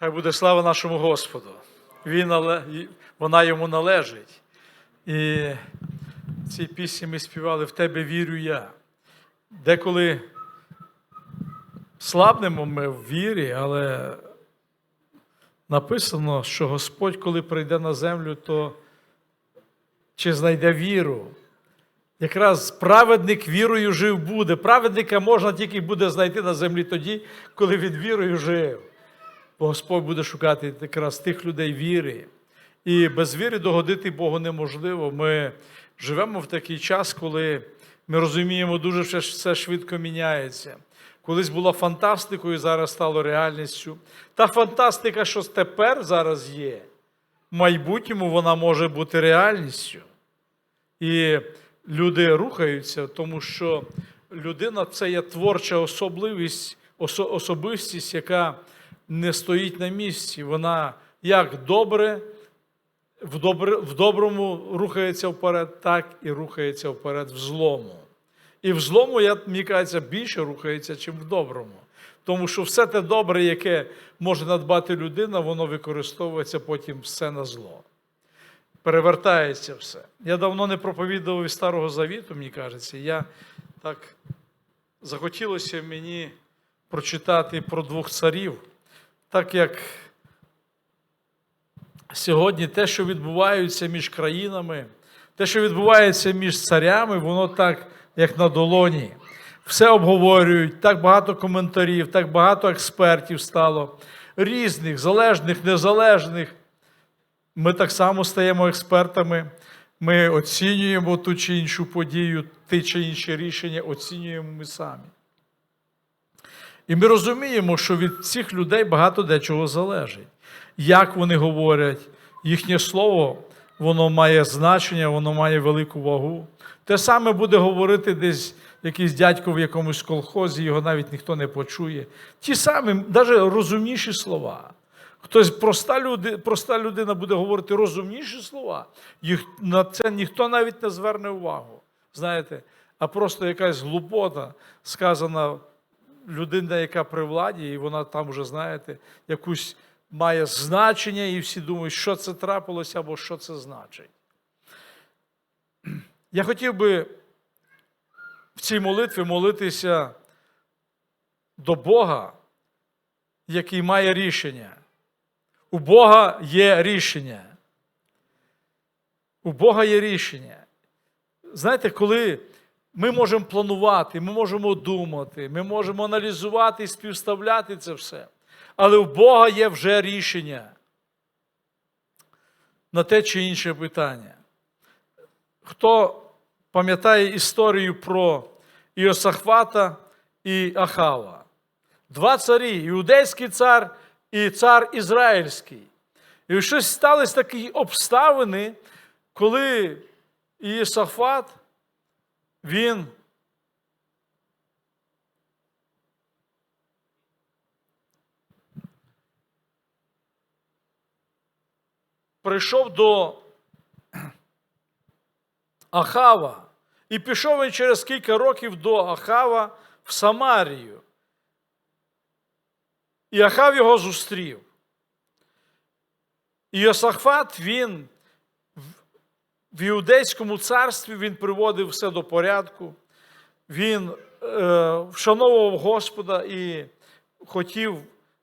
Хай буде слава нашому Господу. Він, вона йому належить. І в цій пісні ми співали В тебе вірю я. Деколи слабнемо ми в вірі, але написано, що Господь, коли прийде на землю, то чи знайде віру. Якраз праведник вірою жив буде. Праведника можна тільки буде знайти на землі тоді, коли він вірою жив. Бо Господь буде шукати якраз тих людей віри. І без віри догодити Богу неможливо. Ми живемо в такий час, коли ми розуміємо, дуже все- все швидко міняється. Колись була фантастикою, зараз стало реальністю. Та фантастика, що тепер зараз є, в майбутньому вона може бути реальністю. І люди рухаються, тому що людина це є творча особливість, особистість, яка не стоїть на місці. Вона як добре, в, добре, в доброму рухається вперед, так і рухається вперед в злому. І в злому, я, мені кажеться, більше рухається, ніж в доброму. Тому що все те добре, яке може надбати людина, воно використовується потім все на зло перевертається все. Я давно не проповідував із Старого Завіту, мені кажеться. Я так захотілося мені прочитати про двох царів, так як сьогодні те, що відбувається між країнами, те, що відбувається між царями, воно так, як на долоні. Все обговорюють, так багато коментарів, так багато експертів стало, різних, залежних, незалежних. Ми так само стаємо експертами. Ми оцінюємо ту чи іншу подію, ті чи інші рішення оцінюємо ми самі. І ми розуміємо, що від цих людей багато дечого залежить. Як вони говорять, їхнє слово, воно має значення, воно має велику вагу. Те саме буде говорити десь якийсь дядько в якомусь колхозі, його навіть ніхто не почує. Ті самі, навіть розумніші слова. Хтось проста, люди, проста людина буде говорити розумніші слова, їх на це ніхто навіть не зверне увагу. Знаєте, а просто якась глупота сказана людина, яка при владі, і вона там вже, знаєте, якусь має значення, і всі думають, що це трапилося або що це значить. Я хотів би в цій молитві молитися до Бога, який має рішення. У Бога є рішення. У Бога є рішення. Знаєте, коли ми можемо планувати, ми можемо думати, ми можемо аналізувати і співставляти це все. Але у Бога є вже рішення на те чи інше питання. Хто пам'ятає історію про Іосахвата і Ахава? Два царі, іудейський цар і цар Ізраїльський. І щось сталися такі обставини, коли Іосафат, він прийшов до Ахава. І пішов він через кілька років до Ахава в Самарію. І Ахав його зустрів. І Йосафат, він в Іудейському царстві він приводив все до порядку. Він е, вшановував Господа і хотів,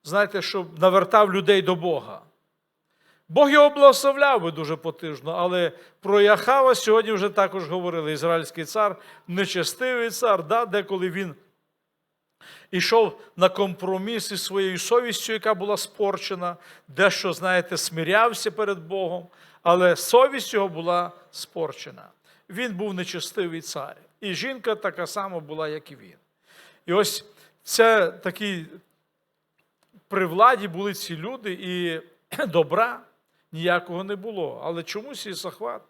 знаєте, щоб навертав людей до Бога. Бог його благословляв би дуже потижно, але про Яхава сьогодні вже також говорили. Ізраїльський цар, нечестивий цар, да, деколи він ішов на компроміс із своєю совістю, яка була спорчена, дещо, знаєте, смирявся перед Богом, але совість його була спорчена. Він був нечестивий цар. І жінка така сама була, як і він. І ось це такі при владі були ці люди, і добра ніякого не було. Але чомусь Ісахват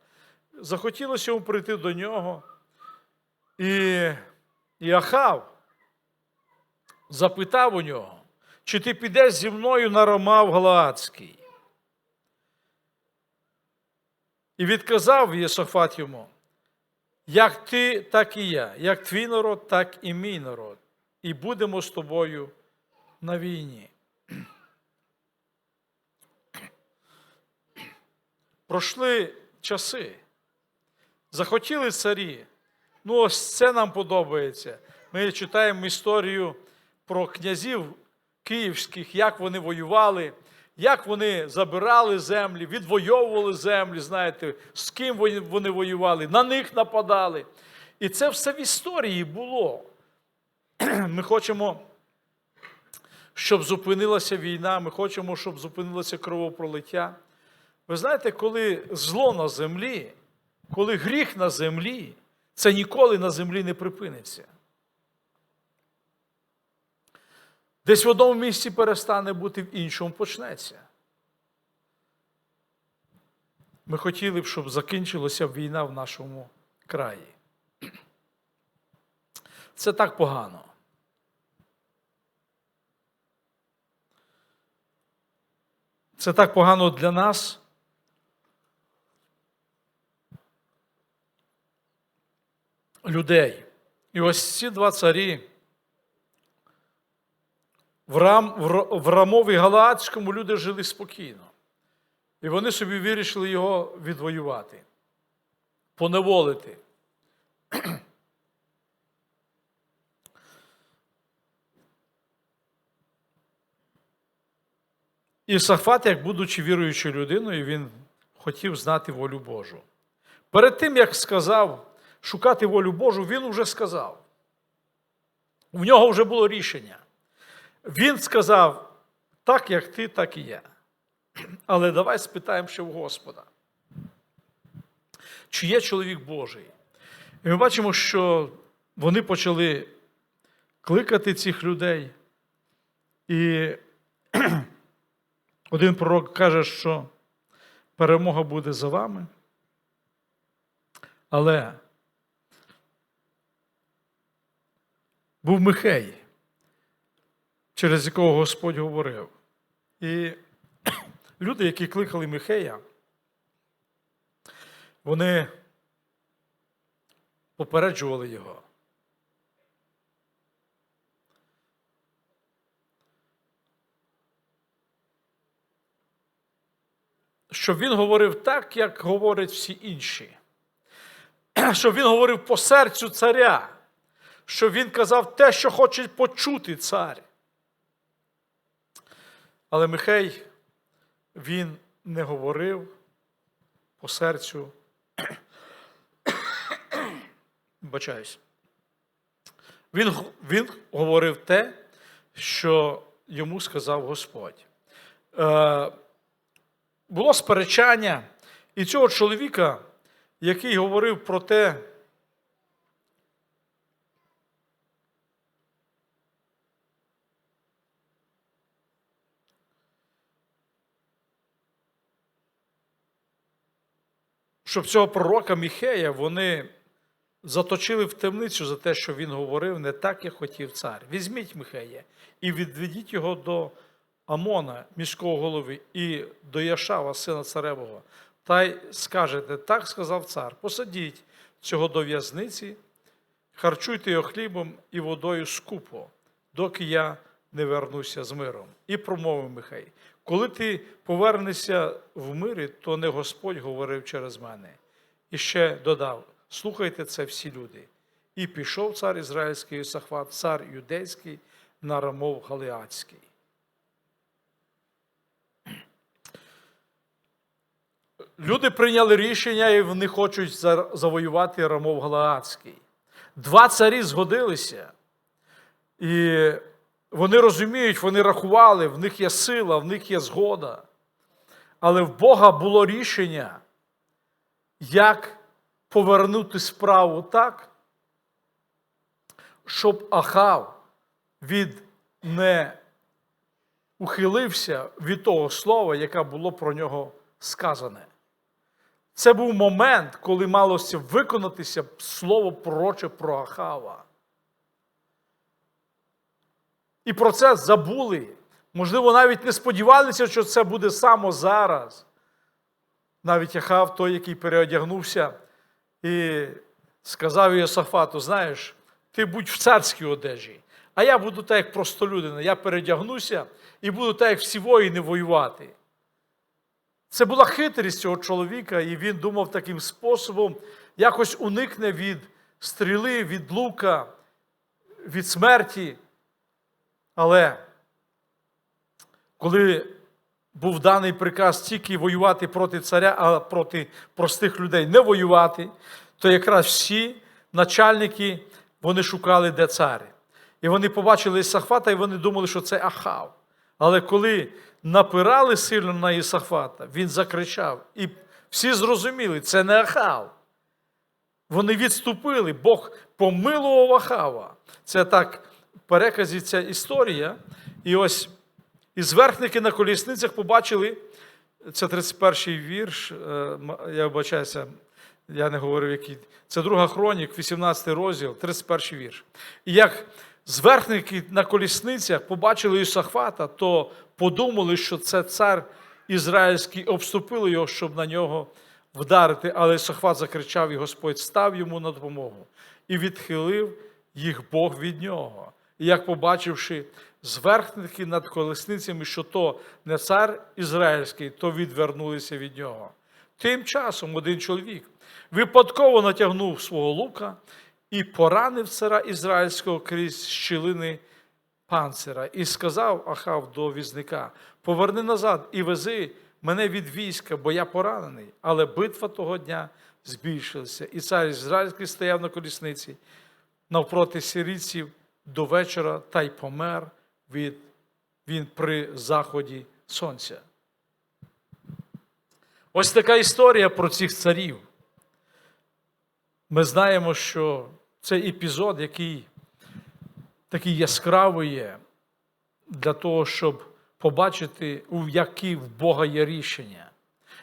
захотілося йому прийти до нього. І, і Ахав запитав у нього, чи ти підеш зі мною на Ромав Галаадський? І відказав Єсофат йому, як ти, так і я, як твій народ, так і мій народ, і будемо з тобою на війні. Пройшли часи. Захотіли царі. Ну, ось це нам подобається. Ми читаємо історію про князів київських, як вони воювали, як вони забирали землі, відвоювали землі, знаєте, з ким вони- воювали, на них нападали. І це все в історії було. Ми хочемо, щоб зупинилася війна, ми хочемо, щоб зупинилося кровопролиття. Ви знаєте, коли зло на землі, коли гріх на землі, це ніколи на землі не припиниться. Десь в одному місці перестане бути, в іншому почнеться. Ми хотіли б, щоб закінчилася війна в нашому краї. Це так погано. Це так погано для нас. Людей. І ось ці два царі в, Рам, в Рамові Галаадському люди жили спокійно. І вони собі вирішили його відвоювати, поневолити. І Сафат, як будучи віруючою людиною, він хотів знати волю Божу. Перед тим, як сказав шукати волю Божу, він вже сказав. У нього вже було рішення. Він сказав, так як ти, так і я. Але давай спитаємо ще в Господа. Чи є чоловік Божий? І ми бачимо, що вони почали кликати цих людей. І один пророк каже, що перемога буде за вами. Але був Михей, через якого Господь говорив. І люди, які кликали Михея, вони попереджували його. Щоб він говорив так, як говорять всі інші. Щоб він говорив по серцю царя, щоб він казав те, що хоче почути цар. Але Михей, він не говорив по серцю. Бачаюсь. Він, він говорив те, що йому сказав Господь. Е, було сперечання, і цього чоловіка, який говорив про те, щоб цього пророка Міхея вони заточили в темницю за те, що він говорив не так, як хотів цар. Візьміть Михея і відведіть його до Амона, міського голови, і до Яшава, сина царевого. Та й скажете, так сказав цар, посадіть цього до в'язниці, харчуйте його хлібом і водою скупо, доки я не вернуся з миром. І промовив Михай, коли ти повернешся в мирі, то не Господь говорив через мене. І ще додав: слухайте це всі люди. І пішов цар Ізраїльський Ісахват, цар юдейський на Рамов Галеацький. Люди прийняли рішення і вони хочуть завоювати Рамов Галаадський. Два царі згодилися. І вони розуміють, вони рахували, в них є сила, в них є згода. Але в Бога було рішення, як повернути справу так, щоб Ахав від не ухилився від того слова, яке було про нього сказане. Це був момент, коли малося виконатися слово пророче про Ахава. І про це забули. Можливо, навіть не сподівалися, що це буде саме зараз. Навіть Ахав, той, який переодягнувся і сказав Йосафату: знаєш, ти будь в царській одежі, а я буду так, як простолюдина. Я передягнуся і буду так, як всі воїни воювати. Це була хитрість цього чоловіка, і він думав таким способом, якось уникне від стріли, від лука, від смерті. Але коли був даний приказ тільки воювати проти царя, а проти простих людей не воювати, то якраз всі начальники вони шукали, де цар. І вони побачили Ісахвата, і вони думали, що це Ахав. Але коли напирали сильно на Ісахвата, він закричав. І всі зрозуміли, це не Ахав. Вони відступили, Бог помилував Ахава. Це так переказі ця історія. І ось і зверхники на колісницях побачили, це 31-й вірш, е, я вибачаюся, я не говорив, який. Це друга хронік, 18 розділ, 31 вірш. І як зверхники на колісницях побачили Ісахвата, то подумали, що це цар ізраїльський, обступили його, щоб на нього вдарити. Але Ісахват закричав, і Господь став йому на допомогу і відхилив їх Бог від нього. І як побачивши зверхники над колесницями, що то не цар ізраїльський, то відвернулися від нього. Тим часом один чоловік випадково натягнув свого лука і поранив цара ізраїльського крізь щілини панцира, і сказав Ахав до візника: Поверни назад і вези мене від війська, бо я поранений. Але битва того дня збільшилася, і цар ізраїльський стояв на колісниці навпроти сирійців до вечора та й помер від, він при заході сонця. Ось така історія про цих царів. Ми знаємо, що це епізод, який такий яскравий є для того, щоб побачити, у які в Бога є рішення,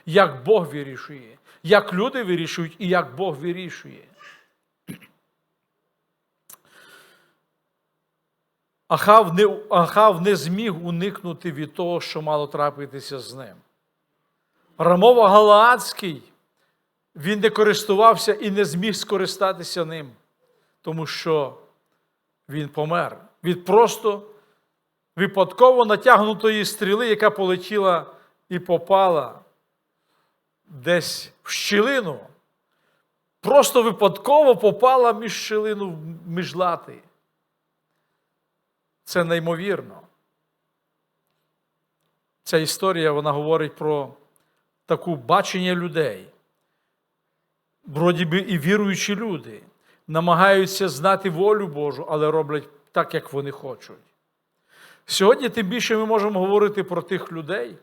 як Бог вирішує, як люди вирішують і як Бог вирішує. Ахав не, Ахав не зміг уникнути від того, що мало трапитися з ним. Рамова Галаадський, він не користувався і не зміг скористатися ним, тому що він помер від просто випадково натягнутої стріли, яка полетіла і попала десь в щілину. Просто випадково попала між щілину, між лати. Це неймовірно. Ця історія вона говорить про таку бачення людей. Вроді би і віруючі люди намагаються знати волю Божу, але роблять так, як вони хочуть. Сьогодні тим більше ми можемо говорити про тих людей,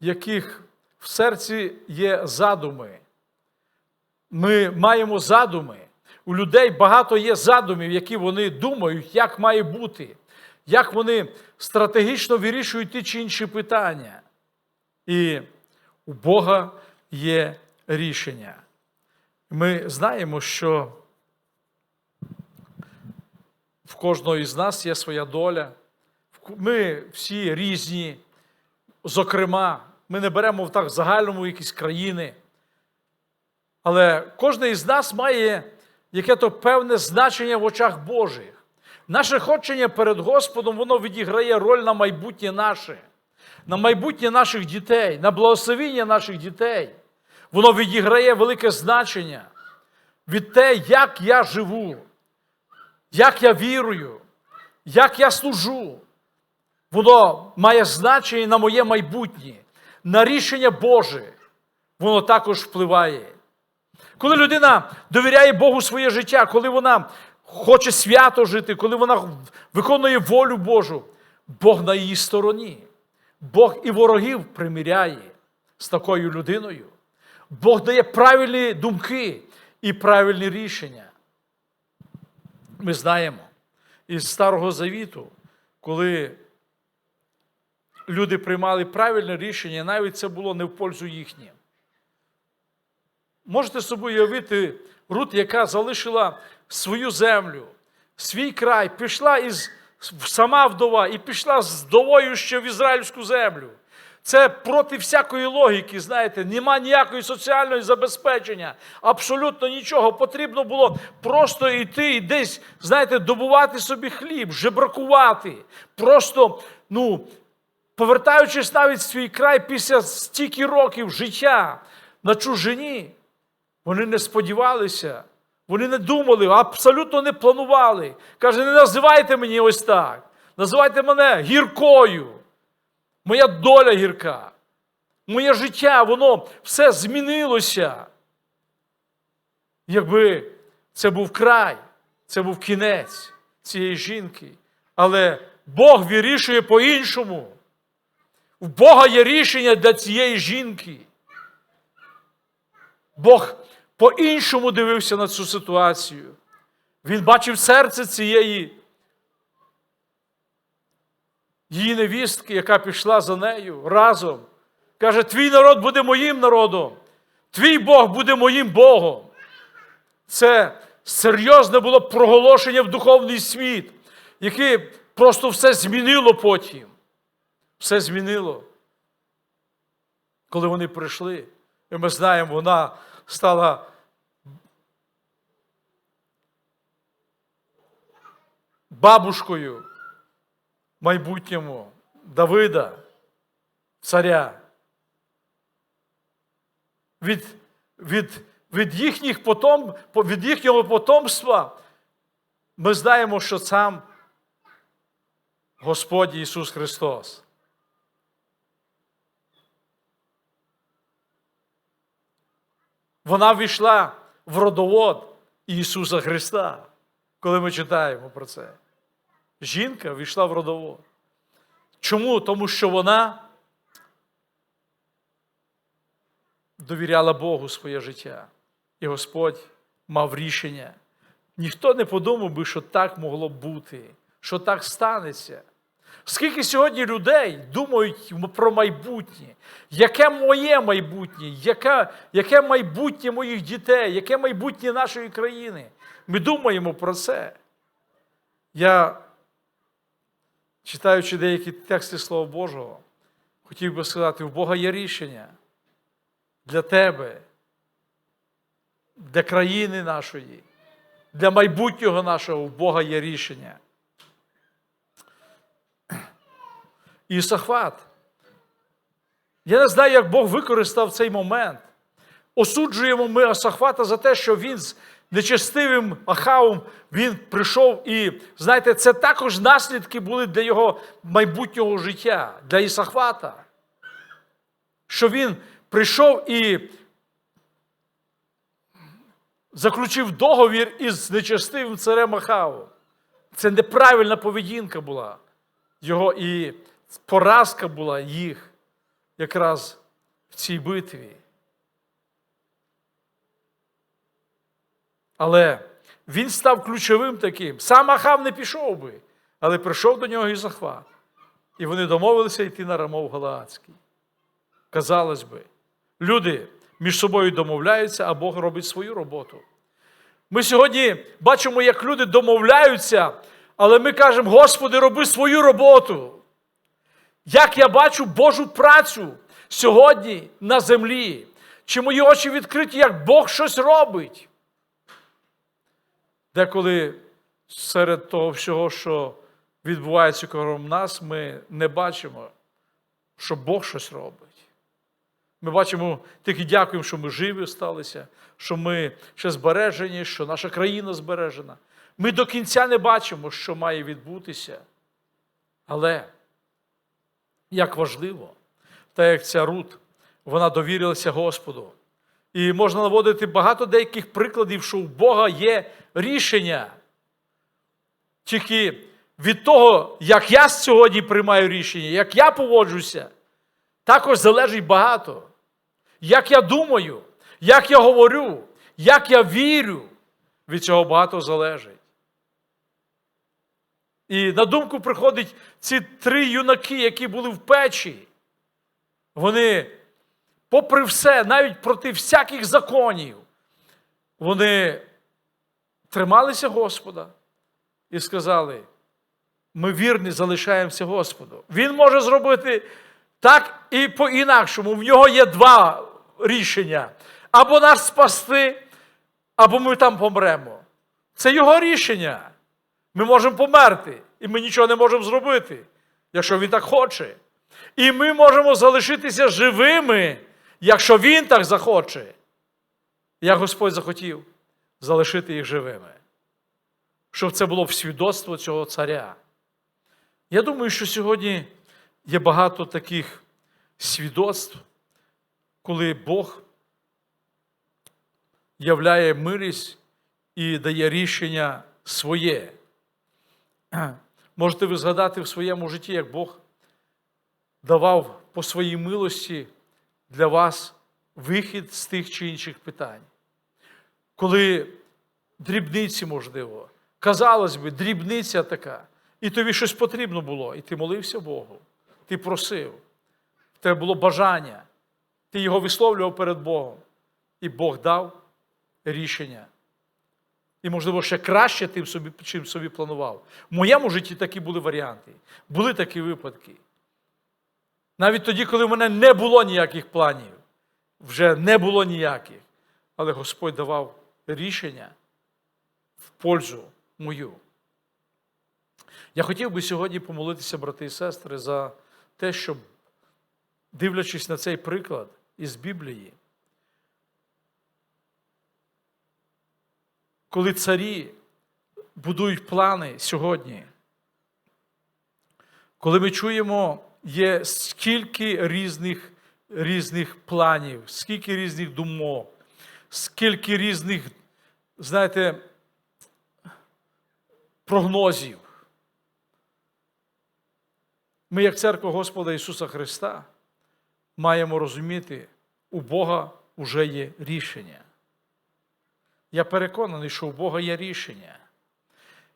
яких в серці є задуми. Ми маємо задуми. У людей багато є задумів, які вони думають, як має бути, як вони стратегічно вирішують ті чи інші питання. І у Бога є рішення. Ми знаємо, що в кожного із нас є своя доля. Ми всі різні. Зокрема, ми не беремо в так в загальному якісь країни. Але кожен із нас має яке-то певне значення в очах Божих. Наше хочення перед Господом, воно відіграє роль на майбутнє наше, на майбутнє наших дітей, на благословіння наших дітей. Воно відіграє велике значення від те, як я живу, як я вірую, як я служу. Воно має значення на моє майбутнє, на рішення Боже. Воно також впливає. Коли людина довіряє Богу своє життя, коли вона хоче свято жити, коли вона виконує волю Божу, Бог на її стороні. Бог і ворогів примиряє з такою людиною. Бог дає правильні думки і правильні рішення. Ми знаємо із Старого Завіту, коли люди приймали правильне рішення, навіть це було не в пользу їхнє. Можете собі уявити Рут, яка залишила свою землю, свій край, пішла із сама вдова і пішла з вдовою ще в ізраїльську землю. Це проти всякої логіки, знаєте, нема ніякої соціальної забезпечення, абсолютно нічого. Потрібно було просто йти і десь, знаєте, добувати собі хліб, жебракувати, просто, ну, повертаючись навіть в свій край після стільки років життя на чужині, вони не сподівалися, вони не думали, абсолютно не планували. Каже, не називайте мені ось так. Називайте мене гіркою. Моя доля гірка. Моє життя, воно все змінилося. Якби це був край, це був кінець цієї жінки. Але Бог вирішує по-іншому. У Бога є рішення для цієї жінки. Бог по-іншому дивився на цю ситуацію. Він бачив серце цієї її невістки, яка пішла за нею разом. Каже: твій народ буде моїм народом, твій Бог буде моїм Богом. Це серйозне було проголошення в духовний світ, яке просто все змінило потім. Все змінило. Коли вони прийшли, і ми знаємо, вона стала бабушкою майбутньому Давида, царя. Від, від, від, їхніх потом, від їхнього потомства ми знаємо, що сам Господь Ісус Христос. Вона війшла в родовод Ісуса Христа, коли ми читаємо про це. Жінка війшла в родовод. Чому? Тому що вона довіряла Богу своє життя. І Господь мав рішення. Ніхто не подумав би, що так могло бути, що так станеться. Скільки сьогодні людей думають про майбутнє, яке моє майбутнє, яке, яке майбутнє моїх дітей, яке майбутнє нашої країни? Ми думаємо про це. Я, читаючи деякі тексти Слова Божого, хотів би сказати, у Бога є рішення для тебе, для країни нашої, для майбутнього нашого у Бога є рішення. Ісахват. Я не знаю, як Бог використав цей момент. Осуджуємо ми Асахвата за те, що він з нечестивим Ахавом він прийшов і, знаєте, це також наслідки були для його майбутнього життя, для Ісахвата. Що він прийшов і заключив договір із нечестивим царем Ахавом. Це неправильна поведінка була його і поразка була їх якраз в цій битві. Але він став ключовим таким. Сам Ахав не пішов би, але прийшов до нього і захват. І вони домовилися йти на Рамов Галаадський. Казалось би, люди між собою домовляються, а Бог робить свою роботу. Ми сьогодні бачимо, як люди домовляються, але ми кажемо, Господи, роби свою роботу. Як я бачу Божу працю сьогодні на землі, чи мої очі відкриті, як Бог щось робить. Деколи серед того всього, що відбувається кругом нас, ми не бачимо, що Бог щось робить. Ми бачимо, тільки дякуємо, що ми живі сталися, що ми ще збережені, що наша країна збережена. Ми до кінця не бачимо, що має відбутися. Але як важливо, та як ця Рут, вона довірилася Господу. І можна наводити багато деяких прикладів, що у Бога є рішення. Тільки від того, як я сьогодні приймаю рішення, як я поводжуся, також залежить багато. Як я думаю, як я говорю, як я вірю, від цього багато залежить. І на думку приходять ці три юнаки, які були в печі. Вони, попри все, навіть проти всяких законів, вони трималися Господа і сказали: ми вірні залишаємося Господу. Він може зробити так і по-інакшому. В нього є два рішення: або нас спасти, або ми там помремо. Це його рішення. Ми можемо померти, і ми нічого не можемо зробити, якщо він так хоче. І ми можемо залишитися живими, якщо Він так захоче. Як Господь захотів залишити їх живими. Щоб це було свідоцтво цього царя. Я думаю, що сьогодні є багато таких свідоцтв, коли Бог являє милість і дає рішення своє. Можете ви згадати в своєму житті, як Бог давав по своїй милості для вас вихід з тих чи інших питань. Коли дрібниці, можливо, казалось би, дрібниця така, і тобі щось потрібно було, і ти молився Богу, ти просив, в тебе було бажання, ти його висловлював перед Богом, і Бог дав рішення. І, можливо, ще краще тим собі, чим собі планував. В моєму житті такі були варіанти, були такі випадки. Навіть тоді, коли в мене не було ніяких планів, вже не було ніяких, але Господь давав рішення в пользу мою. Я хотів би сьогодні помолитися, брати і сестри, за те, щоб, дивлячись на цей приклад із Біблії, коли царі будують плани сьогодні, коли ми чуємо, є скільки різних, різних планів, скільки різних думок, скільки різних, знаєте, прогнозів. Ми, як церква Господа Ісуса Христа, маємо розуміти, у Бога вже є рішення. Я переконаний, що у Бога є рішення.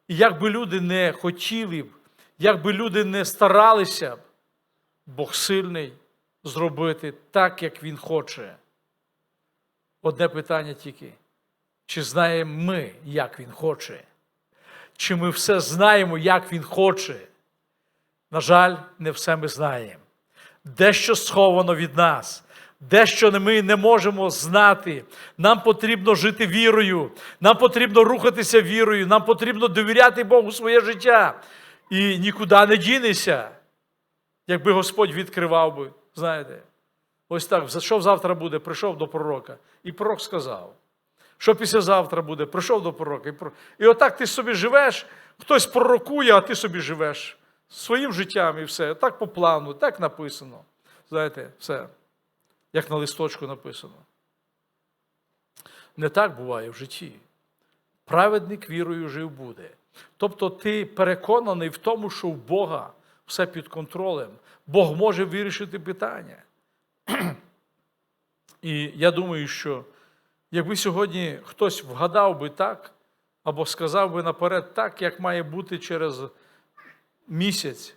І як би люди не хотіли б, як би люди не старалися Бог сильний зробити так, як Він хоче. Одне питання тільки: чи знаємо ми, як Він хоче? Чи ми все знаємо, як Він хоче? На жаль, не все ми знаємо. Дещо сховано від нас, дещо ми не можемо знати. Нам потрібно жити вірою, нам потрібно рухатися вірою, нам потрібно довіряти Богу своє життя. І нікуди не дінешся, якби Господь відкривав би, знаєте. Ось так, що завтра буде, прийшов до пророка. І пророк сказав, що післязавтра буде, прийшов до пророка. І, пророк... і отак ти собі живеш, хтось пророкує, а ти собі живеш своїм життям і все. Так по плану, так написано. Знаєте, все. Як на листочку написано. Не так буває в житті. Праведник вірою жив буде. Тобто ти переконаний в тому, що в Бога все під контролем. Бог може вирішити питання. І я думаю, що якби сьогодні хтось вгадав би так, або сказав би наперед так, як має бути через місяць,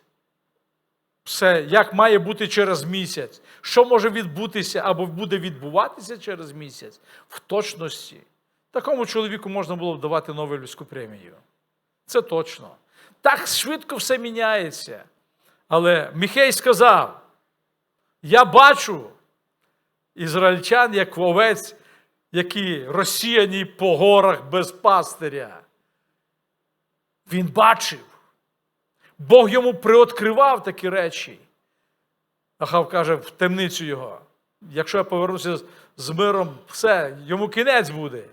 все, як має бути через місяць, що може відбутися або буде відбуватися через місяць, в точності, такому чоловіку можна було б давати Нобелівську премію. Це точно. Так швидко все міняється. Але Міхей сказав: я бачу ізраїльтян як овець, які розсіяні по горах без пастиря. Він бачив. Бог йому приоткривав такі речі. Ахав каже в темницю його. Якщо я повернуся з миром, все, йому кінець буде.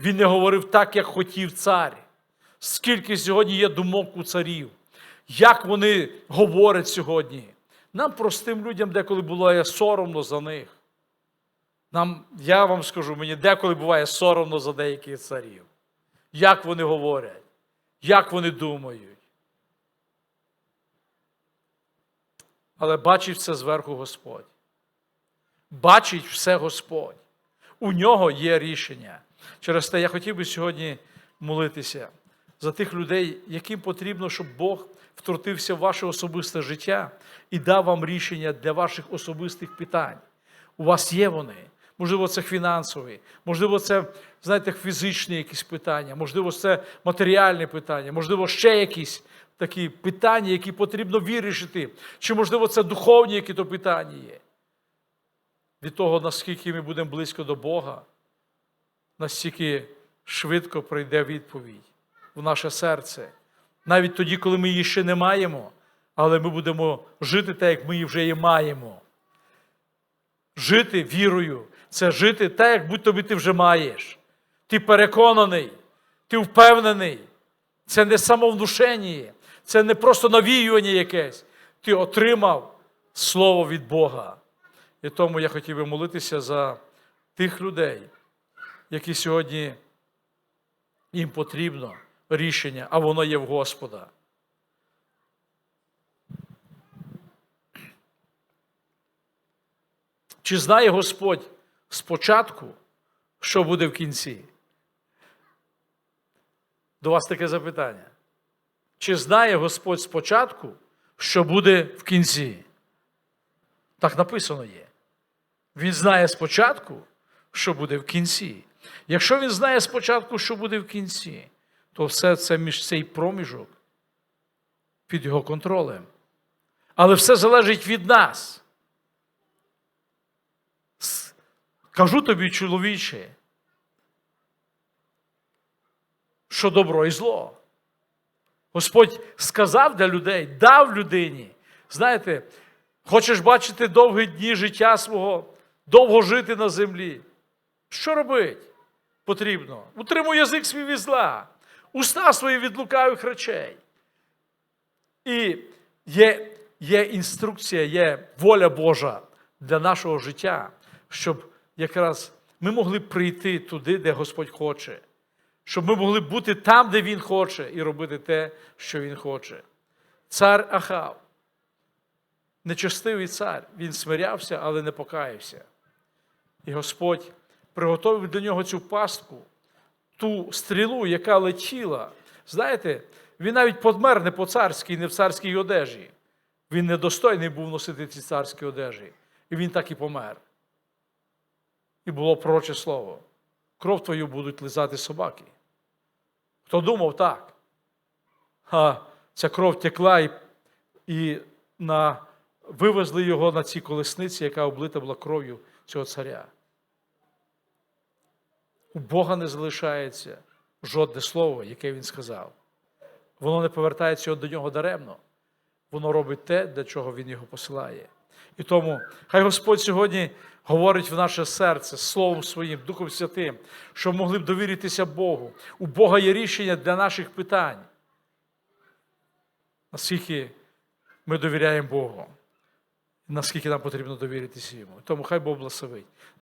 Він не говорив так, як хотів цар. Скільки сьогодні є думок у царів, як вони говорять сьогодні. Нам, простим людям, деколи було соромно за них. Нам, Я вам скажу, мені деколи буває соромно за деяких царів. Як вони говорять, як вони думають. Але бачить все зверху Господь. Бачить все Господь. У нього є рішення. Через те я хотів би сьогодні молитися за тих людей, яким потрібно, щоб Бог втрутився в ваше особисте життя і дав вам рішення для ваших особистих питань. У вас є вони. Можливо, це фінансові, можливо, це, знаєте, фізичні якісь питання, можливо, це матеріальні питання, можливо, ще якісь такі питання, які потрібно вирішити, чи, можливо, це духовні які то питання є. Від того, наскільки ми будемо близько до Бога, настільки швидко прийде відповідь в наше серце. Навіть тоді, коли ми її ще не маємо, але ми будемо жити так, як ми її вже і маємо. Жити вірою це жити так, як будь тобі ти вже маєш. Ти переконаний, ти впевнений. Це не самовнушення, це не просто навіювання якесь. Ти отримав слово від Бога. І тому я хотів би молитися за тих людей, які сьогодні їм потрібно рішення, а воно є в Господа. Чи знає Господь спочатку, що буде в кінці? До вас таке запитання. Чи знає Господь спочатку, що буде в кінці? Так написано є. Він знає спочатку, що буде в кінці. Якщо він знає спочатку, що буде в кінці, то все це між цей проміжок під його контролем. Але все залежить від нас. Кажу тобі, чоловіче, що добро і зло. Господь сказав для людей, дав людині. Знаєте, хочеш бачити довгі дні життя свого, довго жити на землі. Що робить? Потрібно. Утримуй язик свій від зла, уста свої від лукавих речей. І є, є інструкція, є воля Божа для нашого життя, щоб якраз ми могли прийти туди, де Господь хоче, щоб ми могли бути там, де Він хоче, і робити те, що Він хоче. Цар Ахав, нечестивий цар, він смирявся, але не покаявся. І Господь приготовив для нього цю пастку, ту стрілу, яка летіла. Знаєте, він навіть подмер не по-царськи, не в царській одежі. Він недостойний був носити ці царські одежі. І він так і помер. І було пророче слово. Кров твою будуть лизати собаки. Хто думав так? А ця кров текла і, і на, вивезли його на цій колесниці, яка облита була кров'ю цього царя. У Бога не залишається жодне слово, яке він сказав. Воно не повертається до нього даремно. Воно робить те, для чого він його посилає. І тому хай Господь сьогодні говорить в наше серце Словом Своїм, Духом Святим, щоб могли б довіритися Богу. У Бога є рішення для наших питань. Наскільки ми довіряємо Богу, наскільки нам потрібно довіритися йому. Тому хай Бог благословить.